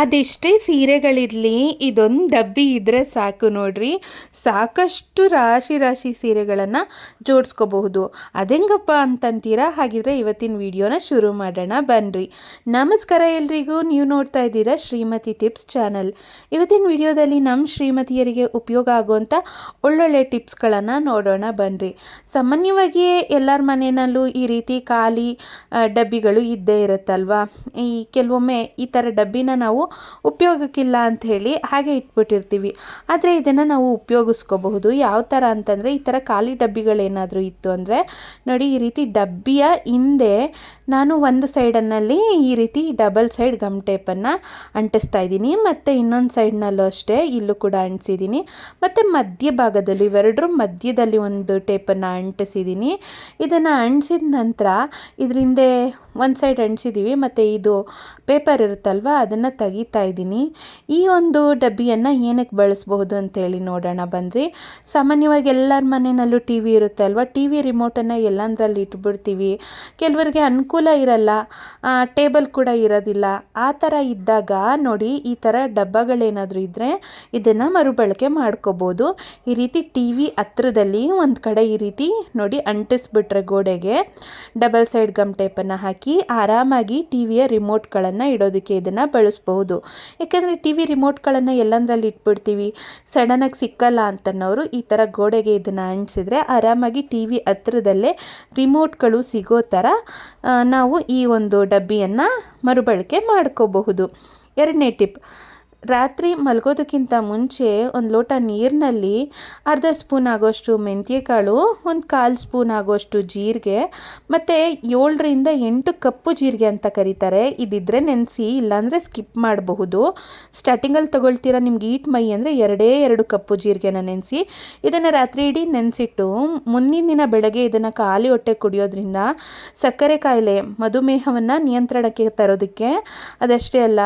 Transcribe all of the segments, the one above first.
ಅದೆಷ್ಟೇ ಸೀರೆಗಳಿರಲಿ, ಇದೊಂದು ಡಬ್ಬಿ ಇದ್ದರೆ ಸಾಕು ನೋಡ್ರಿ. ಸಾಕಷ್ಟು ರಾಶಿ ರಾಶಿ ಸೀರೆಗಳನ್ನು ಜೋಡಿಸ್ಕೋಬಹುದು. ಅದೆಂಗಪ್ಪ ಅಂತಂತೀರಾ? ಹಾಗಿದ್ರೆ ಇವತ್ತಿನ ವಿಡಿಯೋನ ಶುರು ಮಾಡೋಣ. ಬನ್ನಿರಿ ನಮಸ್ಕಾರ ಎಲ್ರಿಗೂ. ನೀವು ನೋಡ್ತಾ ಇದ್ದೀರಾ ಶ್ರೀಮತಿ ಟಿಪ್ಸ್ ಚಾನಲ್. ಇವತ್ತಿನ ವಿಡಿಯೋದಲ್ಲಿ ನಮ್ಮ ಶ್ರೀಮತಿಯರಿಗೆ ಉಪಯೋಗ ಆಗುವಂಥ ಒಳ್ಳೊಳ್ಳೆ ಟಿಪ್ಸ್ಗಳನ್ನು ನೋಡೋಣ ಬನ್ನಿರಿ ಸಾಮಾನ್ಯವಾಗಿ ಎಲ್ಲರ ಮನೆಯಲ್ಲೂ ಈ ರೀತಿ ಖಾಲಿ ಡಬ್ಬಿಗಳು ಇದ್ದೇ ಇರುತ್ತಲ್ವಾ? ಈ ಕೆಲವೊಮ್ಮೆ ಈ ಥರ ಡಬ್ಬಿನ ನಾವು ಉಪಯೋಗಕ್ಕಿಲ್ಲ ಅಂತ ಹೇಳಿ ಹಾಗೆ ಇಟ್ಬಿಟ್ಟಿರ್ತೀವಿ. ಆದರೆ ಇದನ್ನು ನಾವು ಉಪಯೋಗಿಸ್ಕೋಬಹುದು. ಯಾವ ಥರ ಅಂತಂದರೆ ಈ ಥರ ಖಾಲಿ ಡಬ್ಬಿಗಳೇನಾದರೂ ಇತ್ತು ಅಂದರೆ ನೋಡಿ ಈ ರೀತಿ ಡಬ್ಬಿಯ ಹಿಂದೆ ನಾನು ಒಂದು ಸೈಡನ್ನಲ್ಲಿ ಈ ರೀತಿ ಡಬಲ್ ಸೈಡ್ ಗಮ್ ಟೇಪನ್ನು ಅಂಟಿಸ್ತಾ ಇದ್ದೀನಿ. ಮತ್ತು ಇನ್ನೊಂದು ಸೈಡ್ನಲ್ಲೂ ಅಷ್ಟೇ ಇಲ್ಲೂ ಕೂಡ ಅಂಟಿಸಿದ್ದೀನಿ. ಮತ್ತು ಮಧ್ಯಭಾಗದಲ್ಲಿ ಇವೆರಡರ ಮಧ್ಯದಲ್ಲಿ ಒಂದು ಟೇಪನ್ನು ಅಂಟಿಸಿದ್ದೀನಿ. ಇದನ್ನು ಅಂಟಿಸಿದ ನಂತರ ಇದರಿಂದ ಒಂದು ಸೈಡ್ ಅಂಟಿಸಿದ್ದೀವಿ ಮತ್ತು ಇದು ಪೇಪರ್ ಇರುತ್ತಲ್ವ, ಅದನ್ನು ತೆಗಿತಾ ಇದ್ದೀನಿ. ಈ ಒಂದು ಡಬ್ಬಿಯನ್ನು ಏನಕ್ಕೆ ಬಳಸಬಹುದು ಅಂತೇಳಿ ನೋಡೋಣ ಬಂದ್ರಿ. ಸಾಮಾನ್ಯವಾಗಿ ಎಲ್ಲರ ಮನೆಯಲ್ಲೂ ಟಿ ವಿ ಇರುತ್ತೆ ಅಲ್ವಾ? ಟಿ ವಿ ರಿಮೋಟನ್ನು ಎಲ್ಲಂದ್ರಲ್ಲಿ ಇಟ್ಬಿಡ್ತೀವಿ. ಕೆಲವರಿಗೆ ಅನುಕೂಲ ಇರಲ್ಲ. ಟೇಬಲ್ ಕೂಡ ಇರೋದಿಲ್ಲ. ಆ ಥರ ಇದ್ದಾಗ ನೋಡಿ ಈ ಥರ ಡಬ್ಬಗಳೇನಾದರೂ ಇದ್ದರೆ ಇದನ್ನು ಮರುಬಳಕೆ ಮಾಡ್ಕೋಬೋದು. ಈ ರೀತಿ ಟಿ ವಿ ಹತ್ರದಲ್ಲಿ ಒಂದು ಕಡೆ ಈ ರೀತಿ ನೋಡಿ ಅಂಟಿಸ್ಬಿಟ್ರೆ ಗೋಡೆಗೆ ಡಬಲ್ ಸೈಡ್ ಗಮ್ ಟೇಪನ್ನು ಹಾಕಿ ಆರಾಮಾಗಿ ಟಿ ವಿಯ ರಿಮೋಟ್ಗಳನ್ನು ಇಡೋದಕ್ಕೆ ಇದನ್ನು ಬಳಸ್ಬಹುದು ಯಾಕೆಂದರೆ ಟಿ ವಿ ರಿಮೋಟ್ಗಳನ್ನು ಎಲ್ಲಂದ್ರಲ್ಲಿ ಇಟ್ಬಿಡ್ತೀವಿ. ಸಡನ್ನಾಗಿ ಸಿಕ್ಕಲ್ಲ ಅಂತನ್ನೋರು ಈ ಥರ ಗೋಡೆಗೆ ಇದನ್ನು ಅಂಟಿಸಿದ್ರೆ ಆರಾಮಾಗಿ ಟಿ ವಿ ಹತ್ರದಲ್ಲೇ ರಿಮೋಟ್ಗಳು ಸಿಗೋ ಥರ ನಾವು ಈ ಒಂದು ಡಬ್ಬಿಯನ್ನು ಮರುಬಳಕೆ ಮಾಡ್ಕೋಬಹುದು. ಎರಡನೇ ಟಿಪ್ ರಾತ್ರಿ ಮಲಗೋದಕ್ಕಿಂತ ಮುಂಚೆ ಒಂದು ಲೋಟ ನೀರಿನಲ್ಲಿ ಅರ್ಧ ಸ್ಪೂನ್ ಆಗೋಷ್ಟು ಮೆಂತ್ಯಕಾಳು, ಒಂದು ಕಾಲು ಸ್ಪೂನ್ ಆಗೋಷ್ಟು ಜೀರಿಗೆ, ಮತ್ತು ಏಳರಿಂದ ಎಂಟು ಕಪ್ಪು ಜೀರಿಗೆ ಅಂತ ಕರೀತಾರೆ. ಇದಿದ್ದರೆ ನೆನೆಸಿ, ಇಲ್ಲಾಂದರೆ ಸ್ಕಿಪ್ ಮಾಡಬಹುದು. ಸ್ಟಾರ್ಟಿಂಗಲ್ಲಿ ತೊಗೊಳ್ತೀರಾ ನಿಮ್ಗೆ ಈಟ್ ಮೈ ಅಂದರೆ ಎರಡೇ ಎರಡು ಕಪ್ಪು ಜೀರಿಗೆನ ನೆನೆಸಿ. ಇದನ್ನು ರಾತ್ರಿ ಇಡೀ ನೆನೆಸಿಟ್ಟು, ಮುಂದಿನ ದಿನ ಬೆಳಗ್ಗೆ ಇದನ್ನು ಖಾಲಿ ಹೊಟ್ಟೆ ಕುಡಿಯೋದ್ರಿಂದ ಸಕ್ಕರೆ ಕಾಯಿಲೆ, ಮಧುಮೇಹವನ್ನು ನಿಯಂತ್ರಣಕ್ಕೆ ತರೋದಕ್ಕೆ ಅದಷ್ಟೇ ಅಲ್ಲ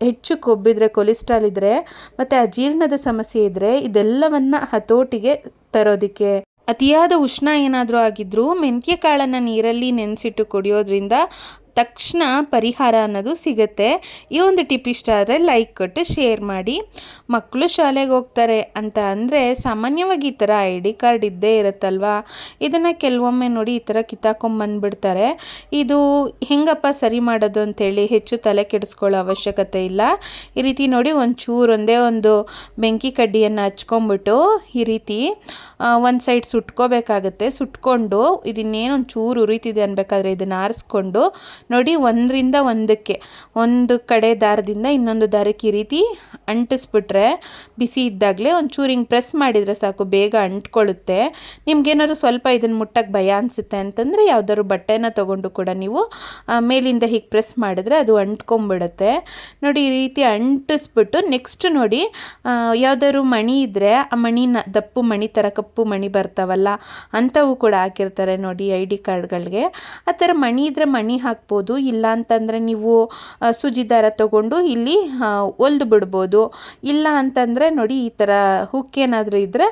ಹೆಚ್ಚು ಕೊಬ್ಬಿದ್ರೆ ಕೊಲೆಸ್ಟ್ರಾಲ್ ಇದ್ರೆ, ಮತ್ತೆ ಅಜೀರ್ಣದ ಸಮಸ್ಯೆ ಇದ್ರೆ ಇದೆಲ್ಲವನ್ನ ಹತೋಟಿಗೆ ತರೋದಕ್ಕೆ. ಅತಿಯಾದ ಉಷ್ಣ ಏನಾದರೂ ಆಗಿದ್ರೂ ಮೆಂತ್ಯ ಕಾಳನ್ನು ನೀರಲ್ಲಿ ನೆನೆಸಿಟ್ಟು ಕುಡಿಯೋದ್ರಿಂದ ತಕ್ಷಣ ಪರಿಹಾರ ಅನ್ನೋದು ಸಿಗುತ್ತೆ. ಈ ಒಂದು ಟಿಪ್ ಇಷ್ಟ ಆದರೆ ಲೈಕ್ ಕೊಟ್ಟು ಶೇರ್ ಮಾಡಿ. ಮಕ್ಕಳು ಶಾಲೆಗೆ ಹೋಗ್ತಾರೆ ಅಂತ ಅಂದರೆ ಸಾಮಾನ್ಯವಾಗಿ ಈ ಥರ ಐ ಡಿ ಕಾರ್ಡ್ ಇದ್ದೇ ಇರುತ್ತಲ್ವಾ? ಇದನ್ನು ಕೆಲವೊಮ್ಮೆ ನೋಡಿ ಈ ಥರ ಕಿತ್ತಾಕೊಂಬಂದ್ಬಿಡ್ತಾರೆ. ಇದು ಹೆಂಗಪ್ಪ ಸರಿ ಮಾಡೋದು ಅಂತೇಳಿ ಹೆಚ್ಚು ತಲೆ ಕೆಡಿಸ್ಕೊಳ್ಳೋ ಅವಶ್ಯಕತೆ ಇಲ್ಲ. ಈ ರೀತಿ ನೋಡಿ ಒಂದು ಚೂರು ಒಂದೇ ಒಂದು ಬೆಂಕಿ ಕಡ್ಡಿಯನ್ನು ಹಚ್ಕೊಂಬಿಟ್ಟು ಈ ರೀತಿ ಒಂದು ಸೈಡ್ ಸುಟ್ಕೋಬೇಕಾಗತ್ತೆ. ಸುಟ್ಕೊಂಡು ಇದನ್ನೇನು ಚೂರು ಉರಿತಿದೆ ಅನ್ಬೇಕಾದ್ರೆ ಇದನ್ನು ಆರಿಸ್ಕೊಂಡು ನೋಡಿ, ಒಂದರಿಂದ ಒಂದಕ್ಕೆ. ಒಂದು ಕಡೆ ದಾರದಿಂದ ಇನ್ನೊಂದು ದಾರಕ್ಕೆ ಈ ರೀತಿ ಅಂಟಿಸ್ಬಿಟ್ರೆ ಬಿಸಿ ಇದ್ದಾಗಲೇ ಒಂಚೂರು ಹಿಂಗೆ ಪ್ರೆಸ್ ಮಾಡಿದರೆ ಸಾಕು, ಬೇಗ ಅಂಟ್ಕೊಳ್ಳುತ್ತೆ. ನಿಮ್ಗೇನಾದ್ರು ಸ್ವಲ್ಪ ಇದನ್ನು ಮುಟ್ಟಕ್ಕೆ ಭಯ ಅನಿಸುತ್ತೆ ಅಂತಂದರೆ ಯಾವ್ದಾದ್ರು ಬಟ್ಟೆನ ತೊಗೊಂಡು ಕೂಡ ನೀವು ಮೇಲಿಂದ ಹೀಗೆ ಪ್ರೆಸ್ ಮಾಡಿದ್ರೆ ಅದು ಅಂಟ್ಕೊಂಬಿಡುತ್ತೆ. ನೋಡಿ, ಈ ರೀತಿ ಅಂಟಿಸ್ಬಿಟ್ಟು ನೆಕ್ಸ್ಟ್ ನೋಡಿ ಯಾವುದಾದ್ರು ಮಣಿ ಇದ್ದರೆ ಆ ಮಣಿನ, ದಪ್ಪು ಮಣಿ ಥರ ಕಪ್ಪು ಮಣಿ ಬರ್ತಾವಲ್ಲ ಅಂಥವು ಕೂಡ ಹಾಕಿರ್ತಾರೆ ನೋಡಿ, ಐ ಡಿ ಕಾರ್ಡ್ಗಳಿಗೆ. ಆ ಥರ ಮಣಿ ಇದ್ದರೆ ಮಣಿ ಹಾಕ್ಬೋದು. ಇಲ್ಲ ಅಂತಂದರೆ ನೀವು ಸುಜಿ ದಾರ ತಗೊಂಡು ಇಲ್ಲಿ ಒಲ್ದು ಬಿಡ್ಬೋದು. ಇಲ್ಲ ಅಂತಂದರೆ ನೋಡಿ ಈ ಥರ ಹುಕ್ ಏನಾದರೂ ಇದ್ದರೆ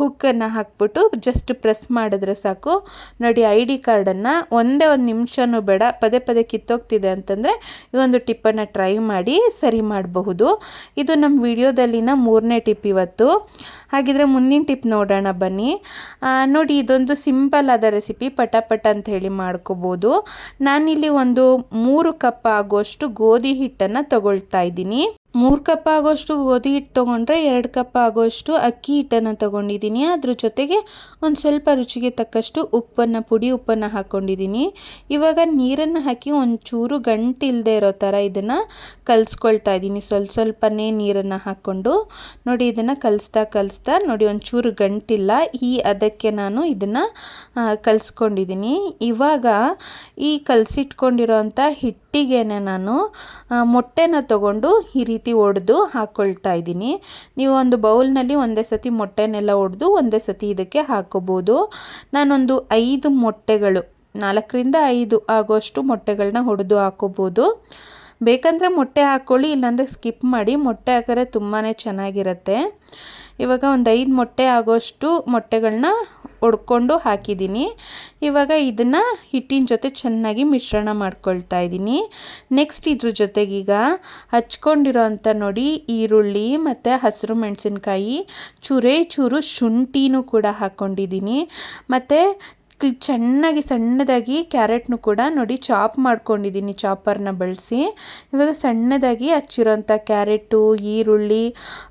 ಹುಕ್ಕನ್ನು ಹಾಕ್ಬಿಟ್ಟು ಜಸ್ಟ್ ಪ್ರೆಸ್ ಮಾಡಿದ್ರೆ ಸಾಕು. ನೋಡಿ ಐ ಡಿ ಕಾರ್ಡನ್ನು ಒಂದೇ ಒಂದು ನಿಮಿಷನೂ ಬೇಡ, ಪದೇ ಪದೇ ಕಿತ್ತೋಗ್ತಿದೆ ಅಂತಂದರೆ ಈ ಒಂದು ಟಿಪ್ಪನ್ನು ಟ್ರೈ ಮಾಡಿ ಸರಿ ಮಾಡಬಹುದು. ಇದು ನಮ್ಮ ವಿಡಿಯೋದಲ್ಲಿನ ಮೂರನೇ ಟಿಪ್ ಇವತ್ತು. ಹಾಗಿದ್ರೆ ಮುಂದಿನ ಟಿಪ್ ನೋಡೋಣ ಬನ್ನಿ. ನೋಡಿ ಇದೊಂದು ಸಿಂಪಲ್ ಆದ ರೆಸಿಪಿ ಪಟಾಪಟ ಪಟ ಅಂತ ಹೇಳಿ ಮಾಡ್ಕೋಬೋದು. ನಾನಿಲ್ಲಿ ಒಂದು ಮೂರು ಕಪ್ ಆಗುವಷ್ಟು ಗೋಧಿ ಹಿಟ್ಟನ್ನು ತಗೊಳ್ತಾ ಇದ್ದೀನಿ. ಮೂರು ಕಪ್ ಆಗೋಷ್ಟು ಗೋಧಿ ಹಿಟ್ಟು ತೊಗೊಂಡ್ರೆ ಎರಡು ಕಪ್ ಆಗೋಷ್ಟು ಅಕ್ಕಿ ಹಿಟ್ಟನ್ನು ತೊಗೊಂಡಿದ್ದೀನಿ. ಅದ್ರ ಜೊತೆಗೆ ಒಂದು ಸ್ವಲ್ಪ ರುಚಿಗೆ ತಕ್ಕಷ್ಟು ಉಪ್ಪನ್ನು, ಪುಡಿ ಉಪ್ಪನ್ನು ಹಾಕ್ಕೊಂಡಿದ್ದೀನಿ ಇವಾಗ ನೀರನ್ನು ಹಾಕಿ ಒಂಚೂರು ಗಂಟಿಲ್ಲದೆ ಇರೋ ಥರ ಇದನ್ನು ಕಲಿಸ್ಕೊಳ್ತಾ ಇದ್ದೀನಿ. ಸ್ವಲ್ಪ ಸ್ವಲ್ಪನೇ ನೀರನ್ನು ಹಾಕ್ಕೊಂಡು ನೋಡಿ ಇದನ್ನು ಕಲಿಸ್ತಾ ಕಲಿಸ್ತಾ ನೋಡಿ ಒಂಚೂರು ಗಂಟಿಲ್ಲ. ಈ ಅದಕ್ಕೆ ನಾನು ಇದನ್ನು ಕಲಿಸ್ಕೊಂಡಿದ್ದೀನಿ. ಇವಾಗ ಈ ಕಲಸಿಟ್ಕೊಂಡಿರೋಂಥ ಹಿಟ್ಟಿಗೆ ನಾನು ಮೊಟ್ಟೆನ ತಗೊಂಡು ಈ ಒಡೆದು ಹಾಕ್ಕೊಳ್ತಾ ಇದ್ದೀನಿ. ನೀವು ಒಂದು ಬೌಲ್ನಲ್ಲಿ ಒಂದೇ ಸತಿ ಮೊಟ್ಟೆನೆಲ್ಲ ಒಡೆದು ಒಂದೇ ಸತಿ ಇದಕ್ಕೆ ಹಾಕೋಬೋದು. ನಾನೊಂದು ಐದು ಮೊಟ್ಟೆಗಳು, ನಾಲ್ಕರಿಂದ ಐದು ಆಗೋಷ್ಟು ಮೊಟ್ಟೆಗಳನ್ನ ಹೊಡೆದು ಹಾಕೋಬೋದು. ಬೇಕಂದರೆ ಮೊಟ್ಟೆ ಹಾಕ್ಕೊಳ್ಳಿ ಇಲ್ಲಾಂದರೆ ಸ್ಕಿಪ್ ಮಾಡಿ. ಮೊಟ್ಟೆ ಹಾಕಿದ್ರೆ ತುಂಬಾ ಚೆನ್ನಾಗಿರುತ್ತೆ. ಇವಾಗ ಒಂದು ಐದು ಮೊಟ್ಟೆ ಆಗೋಷ್ಟು ಮೊಟ್ಟೆಗಳನ್ನ ಒಡ್ಕೊಂಡು ಹಾಕಿದ್ದೀನಿ. ಇವಾಗ ಇದನ್ನು ಹಿಟ್ಟಿನ ಜೊತೆ ಚೆನ್ನಾಗಿ ಮಿಶ್ರಣ ಮಾಡ್ಕೊಳ್ತಾ ಇದ್ದೀನಿ. ನೆಕ್ಸ್ಟ್ ಇದ್ರ ಜೊತೆಗೀಗ ಹಚ್ಕೊಂಡಿರೋ ಅಂಥ ನೋಡಿ, ಈರುಳ್ಳಿ ಮತ್ತು ಹಸಿರು ಮೆಣಸಿನ್ಕಾಯಿ, ಚೂರೇ ಚೂರು ಶುಂಠಿನೂ ಕೂಡ ಹಾಕ್ಕೊಂಡಿದ್ದೀನಿ ಮತ್ತು ಚೆನ್ನಾಗಿ ಸಣ್ಣದಾಗಿ ಕ್ಯಾರೆಟ್ನು ಕೂಡ ನೋಡಿ ಚಾಪ್ ಮಾಡ್ಕೊಂಡಿದ್ದೀನಿ ಚಾಪರ್ನ ಬಳಸಿ. ಇವಾಗ ಸಣ್ಣದಾಗಿ ಹಚ್ಚಿರೋಂಥ ಕ್ಯಾರೆಟು, ಈರುಳ್ಳಿ,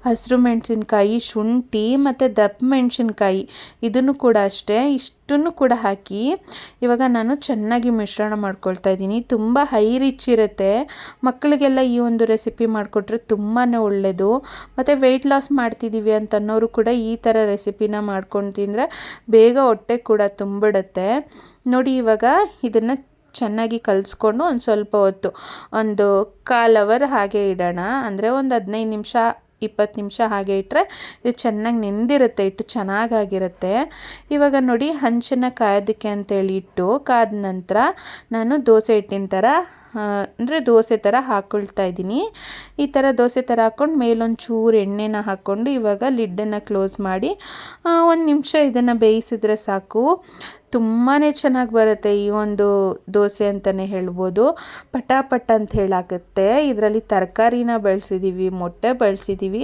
ಹಸಿರು ಮೆಣಸಿನ್ಕಾಯಿ, ಶುಂಠಿ ಮತ್ತು ದಪ್ಪ ಮೆಣಸಿನ್ಕಾಯಿ ಇದನ್ನು ಕೂಡ ಅಷ್ಟೇ. ಇಷ್ಟನ್ನು ಕೂಡ ಹಾಕಿ ಇವಾಗ ನಾನು ಚೆನ್ನಾಗಿ ಮಿಶ್ರಣ ಮಾಡ್ಕೊಳ್ತಾ ಇದ್ದೀನಿ. ತುಂಬ ಹೈ ರಿಚ್ ಇರುತ್ತೆ. ಮಕ್ಕಳಿಗೆಲ್ಲ ಈ ಒಂದು ರೆಸಿಪಿ ಮಾಡಿಕೊಟ್ರೆ ತುಂಬಾ ಒಳ್ಳೆಯದು ಮತ್ತು ವೆಯ್ಟ್ ಲಾಸ್ ಮಾಡ್ತಿದ್ದೀವಿ ಅಂತನ್ನೋರು ಕೂಡ ಈ ಥರ ರೆಸಿಪಿನ ಮಾಡ್ಕೊಂಡು ತಿಂದರೆ ಬೇಗ ಹೊಟ್ಟೆ ಕೂಡ ತುಂಬಿಡುತ್ತೆ. ನೋಡಿ ಇವಾಗ ಇದನ್ನು ಚೆನ್ನಾಗಿ ಕಲಿಸ್ಕೊಂಡು ಒಂದು ಸ್ವಲ್ಪ ಹೊತ್ತು ಒಂದು ಕಾಲ್ ಅವರ್ ಹಾಗೆ ಇಡೋಣ. ಅಂದರೆ ಒಂದು ಹದಿನೈದು ನಿಮಿಷ, ಇಪ್ಪತ್ತು ನಿಮಿಷ ಹಾಗೆ ಇಟ್ಟರೆ ಇದು ಚೆನ್ನಾಗಿ ನೆಂದಿರುತ್ತೆ ಇಟ್ಟು ಚೆನ್ನಾಗಾಗಿರುತ್ತೆ. ಇವಾಗ ನೋಡಿ ಹಂಚನ್ನು ಕಾಯೋದಕ್ಕೆ ಅಂತೇಳಿ ಇಟ್ಟು ಕಾದ ನಂತರ ನಾನು ದೋಸೆ ಹಿಟ್ಟಿನ ಥರ ಅಂದರೆ ದೋಸೆ ಥರ ಹಾಕ್ಕೊಳ್ತಾ ಇದ್ದೀನಿ. ಈ ಥರ ದೋಸೆ ಥರ ಹಾಕ್ಕೊಂಡು ಮೇಲೊಂದು ಚೂರು ಎಣ್ಣೆನ ಹಾಕ್ಕೊಂಡು ಇವಾಗ ಲಿಡ್ಡನ್ನು ಕ್ಲೋಸ್ ಮಾಡಿ ಒಂದು ನಿಮಿಷ ಇದನ್ನು ಬೇಯಿಸಿದ್ರೆ ಸಾಕು. ತುಂಬಾ ಚೆನ್ನಾಗಿ ಬರುತ್ತೆ ಈ ಒಂದು ದೋಸೆ ಅಂತಲೇ ಹೇಳ್ಬೋದು. ಪಟಾಪಟ್ ಅಂತ ಹೇಳಾಗುತ್ತೆ. ಇದರಲ್ಲಿ ತರಕಾರಿನ ಬಳಸಿದ್ದೀವಿ ಮೊಟ್ಟೆ ಬಳಸಿದ್ದೀವಿ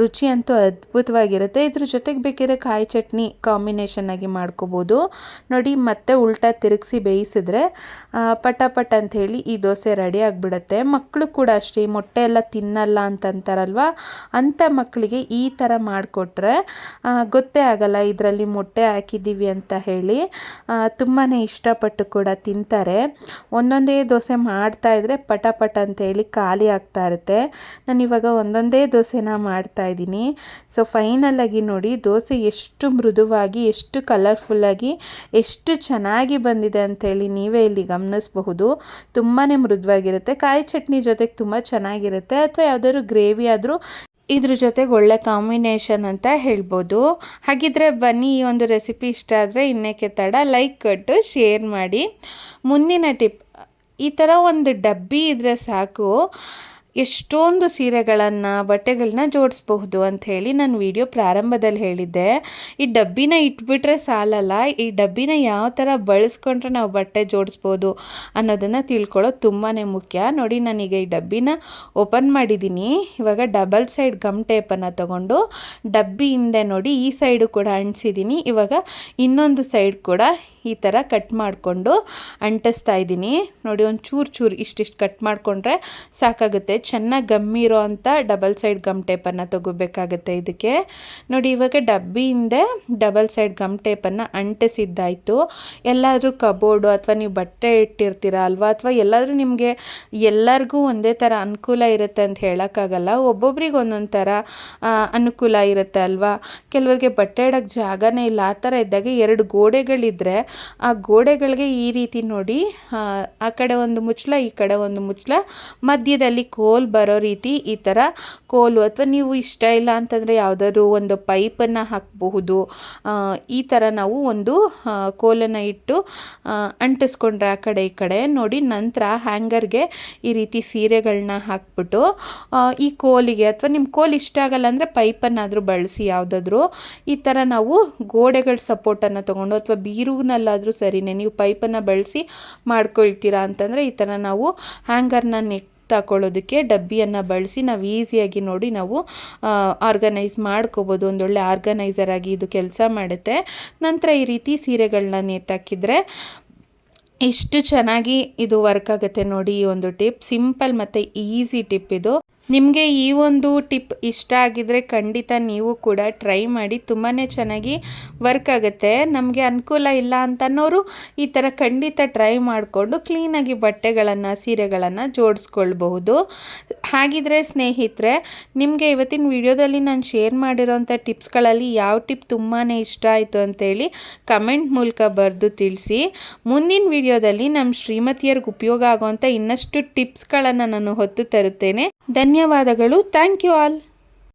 ರುಚಿ ಅಂತೂ ಅದ್ಭುತವಾಗಿರುತ್ತೆ. ಇದ್ರ ಜೊತೆಗೆ ಬೇಕಿದ್ರೆ ಕಾಯಿ ಚಟ್ನಿ ಕಾಂಬಿನೇಷನ್ ಆಗಿ ಮಾಡ್ಕೋಬೋದು. ನೋಡಿ, ಮತ್ತೆ ಉಲ್ಟಾ ತಿರುಗಿಸಿ ಬೇಯಿಸಿದ್ರೆ ಪಟಾಪಟ್ ಅಂತ ಹೇಳಿ ಈ ದೋಸೆ ರೆಡಿ ಆಗಿಬಿಡುತ್ತೆ. ಮಕ್ಕಳು ಕೂಡ ಅಷ್ಟೇ ಮೊಟ್ಟೆ ಎಲ್ಲ ತಿನ್ನಲ್ಲ ಅಂತಂತಾರಲ್ವ? ಅಂಥ ಮಕ್ಕಳಿಗೆ ಈ ಥರ ಮಾಡಿಕೊಟ್ರೆ ಗೊತ್ತೇ ಆಗಲ್ಲ ಇದರಲ್ಲಿ ಮೊಟ್ಟೆ ಹಾಕಿದ್ದೀವಿ ಅಂತ ಹೇಳಿ. ತುಂಬಾ ಇಷ್ಟಪಟ್ಟು ಕೂಡ ತಿಂತಾರೆ. ಒಂದೊಂದೇ ದೋಸೆ ಮಾಡ್ತಾ ಇದ್ರೆ ಪಟ ಅಂತೇಳಿ ಖಾಲಿ ಆಗ್ತಾ ಇರುತ್ತೆ. ನಾನು ಇವಾಗ ಒಂದೊಂದೇ ದೋಸೆನ ಮಾಡ್ತಾ ಇದ್ದೀನಿ. ಸೊ ಫೈನಲಾಗಿ ನೋಡಿ, ದೋಸೆ ಎಷ್ಟು ಮೃದುವಾಗಿ, ಎಷ್ಟು ಕಲರ್ಫುಲ್ಲಾಗಿ, ಎಷ್ಟು ಚೆನ್ನಾಗಿ ಬಂದಿದೆ ಅಂಥೇಳಿ ನೀವೇ ಇಲ್ಲಿ ಗಮನಿಸಬಹುದು. ತುಂಬಾ ಮೃದುವಾಗಿರುತ್ತೆ. ಕಾಯಿ ಚಟ್ನಿ ಜೊತೆಗೆ ತುಂಬ ಚೆನ್ನಾಗಿರುತ್ತೆ. ಅಥವಾ ಯಾವುದಾದ್ರು ಗ್ರೇವಿ ಆದರೂ ಇದ್ರ ಜೊತೆಗೆ ಒಳ್ಳೆ ಕಾಂಬಿನೇಷನ್ ಅಂತ ಹೇಳ್ಬೋದು. ಹಾಗಿದ್ರೆ ಬನ್ನಿ, ಈ ಒಂದು ರೆಸಿಪಿ ಇಷ್ಟ ಆದರೆ ಇನ್ನಕ್ಕೆ ತಡ ಲೈಕ್ ಕೊಟ್ಟು, ಶೇರ್ ಮಾಡಿ. ಮುಂದಿನ ಟಿಪ್, ಈ ಥರ ಒಂದು ಡಬ್ಬಿ ಇದ್ರೆ ಸಾಕು. ಎಷ್ಟೊಂದು ಸೀರೆಗಳನ್ನು ಬಟ್ಟೆಗಳನ್ನ ಜೋಡಿಸ್ಬಹುದು ಅಂತ ಹೇಳಿ ನಾನು ವಿಡಿಯೋ ಪ್ರಾರಂಭದಲ್ಲಿ ಹೇಳಿದ್ದೆ. ಈ ಡಬ್ಬಿನ ಇಟ್ಬಿಟ್ರೆ ಸಾಲಲ್ಲ, ಈ ಡಬ್ಬಿನ ಯಾವ ಥರ ಬಳಸ್ಕೊಂಡ್ರೆ ನಾವು ಬಟ್ಟೆ ಜೋಡಿಸ್ಬೋದು ಅನ್ನೋದನ್ನು ತಿಳ್ಕೊಳ್ಳೋದು ತುಂಬಾ ಮುಖ್ಯ. ನೋಡಿ, ನಾನೀಗ ಈ ಡಬ್ಬಿನ ಓಪನ್ ಮಾಡಿದ್ದೀನಿ. ಇವಾಗ ಡಬಲ್ ಸೈಡ್ ಗಮ್ ಟೇಪನ್ನು ತೊಗೊಂಡು ಡಬ್ಬಿ ಹಿಂದೆ ನೋಡಿ ಈ ಸೈಡು ಕೂಡ ಅಂಟಿಸಿದ್ದೀನಿ. ಇವಾಗ ಇನ್ನೊಂದು ಸೈಡ್ ಕೂಡ ಈ ಥರ ಕಟ್ ಮಾಡಿಕೊಂಡು ಅಂಟಿಸ್ತಾ ಇದ್ದೀನಿ. ನೋಡಿ ಒಂದು ಚೂರು ಚೂರು ಇಷ್ಟಿಷ್ಟು ಕಟ್ ಮಾಡಿಕೊಂಡ್ರೆ ಸಾಕಾಗುತ್ತೆ. ಚೆನ್ನಾಗಿ ಗಮ್ಮಿರೋ ಅಂಥ ಡಬಲ್ ಸೈಡ್ ಗಮ್ ಟೇಪನ್ನು ತಗೋಬೇಕಾಗತ್ತೆ ಇದಕ್ಕೆ. ನೋಡಿ, ಇವಾಗ ಡಬ್ಬಿಯಿಂದ ಡಬಲ್ ಸೈಡ್ ಗಮ್ ಟೇಪನ್ನು ಅಂಟಿಸಿದ್ದಾಯಿತು. ಎಲ್ಲಾದರೂ ಕಬೋರ್ಡು ಅಥವಾ ನೀವು ಬಟ್ಟೆ ಇಟ್ಟಿರ್ತೀರ ಅಲ್ವಾ? ಅಥವಾ ಎಲ್ಲಾದರೂ ನಿಮಗೆ ಎಲ್ಲರಿಗೂ ಒಂದೇ ಥರ ಅನುಕೂಲ ಇರುತ್ತೆ ಅಂತ ಹೇಳೋಕ್ಕಾಗಲ್ಲ. ಒಬ್ಬೊಬ್ರಿಗೆ ಒಂದೊಂದು ಥರ ಅನುಕೂಲ ಇರುತ್ತೆ ಅಲ್ವಾ? ಕೆಲವರಿಗೆ ಬಟ್ಟೆ ಇಡೋಕ್ಕೆ ಜಾಗನೇ ಇಲ್ಲ. ಆ ಥರ ಇದ್ದಾಗ ಎರಡು ಗೋಡೆಗಳಿದ್ದರೆ ಆ ಗೋಡೆಗಳಿಗೆ ಈ ರೀತಿ ನೋಡಿ, ಆ ಕಡೆ ಒಂದು ಮುಚ್ಚಲ ಈ ಕಡೆ ಒಂದು ಮುಚ್ಚಲ ಮಧ್ಯದಲ್ಲಿ ಕೋಲ್ ಬರೋ ರೀತಿ ಈ ಥರ ಕೋಲು ಅಥವಾ ನೀವು ಇಷ್ಟ ಇಲ್ಲ ಅಂತಂದರೆ ಯಾವುದಾದ್ರು ಒಂದು ಪೈಪನ್ನು ಹಾಕಬಹುದು. ಈ ಥರ ನಾವು ಒಂದು ಕೋಲನ್ನು ಇಟ್ಟು ಅಂಟಿಸ್ಕೊಂಡ್ರೆ ಆ ಕಡೆ ಈ ಕಡೆ ನೋಡಿ ನಂತರ ಹ್ಯಾಂಗರ್ಗೆ ಈ ರೀತಿ ಸೀರೆಗಳನ್ನ ಹಾಕ್ಬಿಟ್ಟು ಈ ಕೋಲಿಗೆ ಅಥವಾ ನಿಮ್ಮ ಕೋಲ್ ಇಷ್ಟ ಆಗಲ್ಲ ಅಂದರೆ ಪೈಪನ್ನಾದರೂ ಬಳಸಿ ಯಾವುದಾದ್ರೂ ಈ ಥರ ನಾವು ಗೋಡೆಗಳ ಸಪೋರ್ಟನ್ನು ತೊಗೊಂಡು ಅಥವಾ ಬೀರುವಿನಲ್ಲಾದರೂ ಸರಿನೇ ನೀವು ಪೈಪನ್ನು ಬಳಸಿ ಮಾಡ್ಕೊಳ್ತೀರಾ ಅಂತಂದರೆ ಈ ಥರ ನಾವು ಹ್ಯಾಂಗರ್ನ ನೆಕ್ ತಗೊಳ್ಳೋದಕ್ಕೆ ಡಬ್ಬಿಯನ್ನು ಬಳಸಿ ನಾವು ಈಸಿಯಾಗಿ ನೋಡಿ ನಾವು ಆರ್ಗನೈಸ್ ಮಾಡ್ಕೋಬೋದು. ಒಂದೊಳ್ಳೆ ಆರ್ಗನೈಸರ್ ಆಗಿ ಇದು ಕೆಲಸ ಮಾಡುತ್ತೆ. ನಂತರ ಈ ರೀತಿ ಸೀರೆಗಳನ್ನ ನೇತಾಕಿದ್ರೆ ಎಷ್ಟು ಚೆನ್ನಾಗಿ ಇದು ವರ್ಕ್ ಆಗುತ್ತೆ ನೋಡಿ ಈ ಒಂದು ಟಿಪ್. ಸಿಂಪಲ್ ಮತ್ತು ಈಸಿ ಟಿಪ್ ಇದು. ನಿಮಗೆ ಈ ಒಂದು ಟಿಪ್ ಇಷ್ಟ ಆಗಿದ್ರೆ ಖಂಡಿತ ನೀವು ಕೂಡ ಟ್ರೈ ಮಾಡಿ. ತುಂಬಾ ಚೆನ್ನಾಗಿ ವರ್ಕ್ ಆಗುತ್ತೆ. ನಮಗೆ ಅನುಕೂಲ ಇಲ್ಲ ಅಂತನೋರು ಈ ಥರ ಖಂಡಿತ ಟ್ರೈ ಮಾಡಿಕೊಂಡು ಕ್ಲೀನಾಗಿ ಬಟ್ಟೆಗಳನ್ನು, ಸೀರೆಗಳನ್ನು ಜೋಡಿಸ್ಕೊಳ್ಬಹುದು. ಹಾಗಿದ್ರೆ ಸ್ನೇಹಿತರೆ, ನಿಮಗೆ ಇವತ್ತಿನ ವಿಡಿಯೋದಲ್ಲಿ ನಾನು ಶೇರ್ ಮಾಡಿರೋಂಥ ಟಿಪ್ಸ್ಗಳಲ್ಲಿ ಯಾವ ಟಿಪ್ ತುಂಬಾ ಇಷ್ಟ ಆಯಿತು ಅಂತೇಳಿ ಕಮೆಂಟ್ ಮೂಲಕ ಬರೆದು ತಿಳಿಸಿ. ಮುಂದಿನ ವಿಡಿಯೋದಲ್ಲಿ ನಮ್ಮ ಶ್ರೀಮತಿಯರಿಗೆ ಉಪಯೋಗ ಆಗುವಂಥ ಇನ್ನಷ್ಟು ಟಿಪ್ಸ್ಗಳನ್ನು ನಾನು ಹೊತ್ತು ತರುತ್ತೇನೆ. ಧನ್ಯವಾದಗಳು. Thank you all.